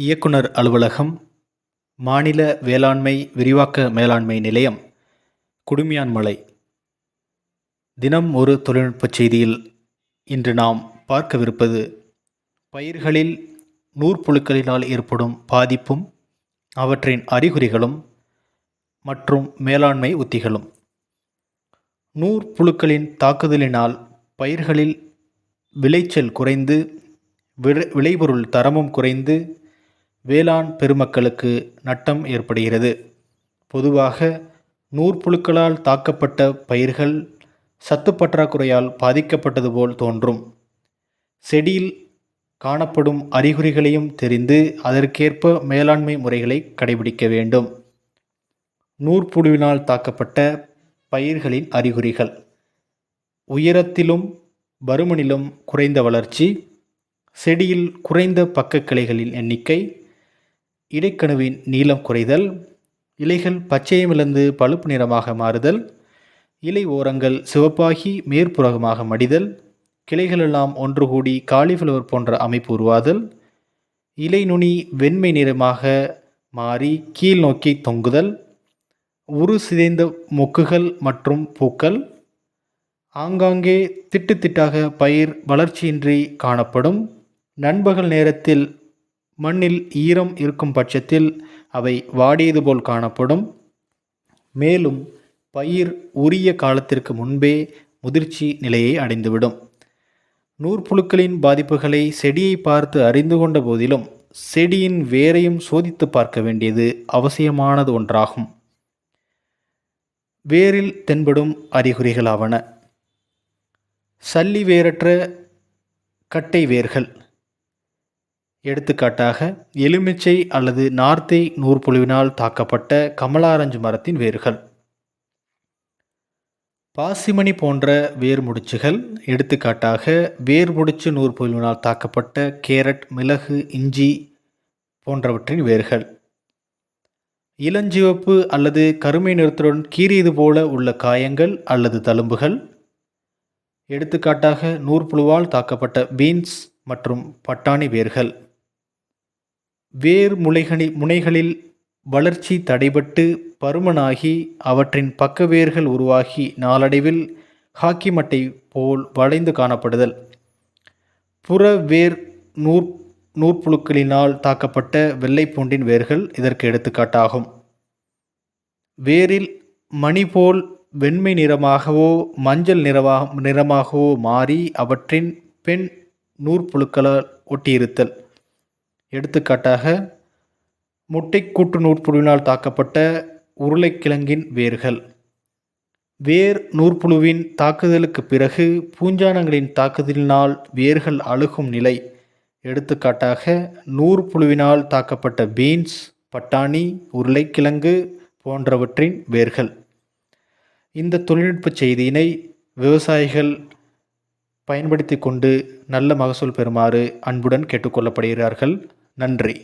இயக்குனர் அலுவலகம் மாநில வேளாண்மை விரிவாக்க மேலாண்மை நிலையம் குடுமியான்மலை தினம் ஒரு தொழில்நுட்பச் செய்தியில் இன்று நாம் பார்க்கவிருப்பது பயிர்களில் நூற்புழுக்களினால் ஏற்படும் பாதிப்பும் அவற்றின் அறிகுறிகளும் மற்றும் மேலாண்மை உத்திகளும். நூற்புழுக்களின் தாக்குதலினால் பயிர்களில் விளைச்சல் குறைந்து விளை விளைபொருள் தரமும் குறைந்து வேளாண் பெருமக்களுக்கு நட்டம் ஏற்படுகிறது. பொதுவாக நூற்புழுக்களால் தாக்கப்பட்ட பயிர்கள் சத்து பற்றாக்குறையால் பாதிக்கப்பட்டது போல் தோன்றும். செடியில் காணப்படும் அறிகுறிகளையும் தெரிந்து அதற்கேற்ப மேலாண்மை முறைகளை கடைபிடிக்க வேண்டும். நூற்புழுவினால் தாக்கப்பட்ட பயிர்களின் அறிகுறிகள். உயரத்திலும் பருமனிலும் குறைந்த வளர்ச்சி செடியில் குறைந்த பக்க கிளைகளின் எண்ணிக்கை இடைக்கணுவின் நீளம் குறைதல் இலைகள் பச்சையமிழந்து பழுப்பு நிறமாக மாறுதல் இலை ஓரங்கள் சிவப்பாகி மேற்புறகமாக மடிதல் கிளைகளெல்லாம் ஒன்று கூடி காலிஃப்ளவர் போன்ற அமைப்பு உருவாதல் இலை நுனி வெண்மை நிறமாக மாறி கீழ் நோக்கி தொங்குதல் உரு சிதைந்த மொக்குகள் மற்றும் பூக்கள் ஆங்காங்கே திட்டு திட்டாக பயிர் வளர்ச்சியின்றி காணப்படும் நண்பகல் நேரத்தில் மண்ணில் ஈரம் இருக்கும் பட்சத்தில் அவை வாடியது போல் காணப்படும். மேலும் பயிர் உரிய காலத்திற்கு முன்பே முதிர்ச்சி நிலையை அடைந்துவிடும். நூற்புழுக்களின் பாதிப்புகளை செடியை பார்த்து அறிந்து கொண்ட போதிலும் செடியின் வேரையும் சோதித்து பார்க்க வேண்டியது அவசியமானது ஒன்றாகும். வேரில் தென்படும் அறிகுறிகளாவன. சல்லி வேரற்ற கட்டை வேர்கள். எடுத்துக்காட்டாக எலுமிச்சை அல்லது நார்த்தை நூற்பொழிவினால் தாக்கப்பட்ட கமலாரஞ்சு மரத்தின் வேர்கள். பாசிமணி போன்ற வேர் முடிச்சுகள் எடுத்துக்காட்டாக வேர் முடிச்சு நூற்புழுவினால் தாக்கப்பட்ட கேரட் மிளகு இஞ்சி போன்றவற்றின் வேர்கள். இளஞ்சிவப்பு அல்லது கருமை நிறத்துடன் கீறியது போல உள்ள காயங்கள் அல்லது தழும்புகள். எடுத்துக்காட்டாக நூற்புழுவால் தாக்கப்பட்ட பீன்ஸ் மற்றும் பட்டாணி வேர்கள். வேர் முளைகளி முனைகளில் வளர்ச்சி தடைபட்டு பருமனாகி அவற்றின் பக்க வேர்கள் உருவாகி நாளடைவில் ஹாக்கி மட்டை போல் வளைந்து காணப்படுதல். புற வேர் நூற் நூற்புழுக்களினால் தாக்கப்பட்ட வெள்ளைப்பூண்டின் வேர்கள் இதற்கு எடுத்துக்காட்டாகும். வேரில் மணி போல் வெண்மை நிறமாகவோ மஞ்சள் நிறமாக நிறமாகவோ மாறி அவற்றின் பெண் நூற்புழுக்களால் ஒட்டியிருத்தல். எடுத்துக்காட்டாக முட்டைக்கூட்டு நூற்புழுவினால் தாக்கப்பட்ட உருளைக்கிழங்கின் வேர்கள். வேர் நூற்புழுவின் தாக்குதலுக்கு பிறகு பூஞ்சானங்களின் தாக்குதலினால் வேர்கள் அழுகும் நிலை. எடுத்துக்காட்டாக நூற்புழுவினால் தாக்கப்பட்ட பீன்ஸ் பட்டாணி உருளைக்கிழங்கு போன்றவற்றின் வேர்கள். இந்த தொழில்நுட்ப செய்தியினை விவசாயிகள் பயன்படுத்தி கொண்டு நல்ல மகசூல் பெறுமாறு அன்புடன் கேட்டுக்கொள்ளப்படுகிறார்கள் நன்றி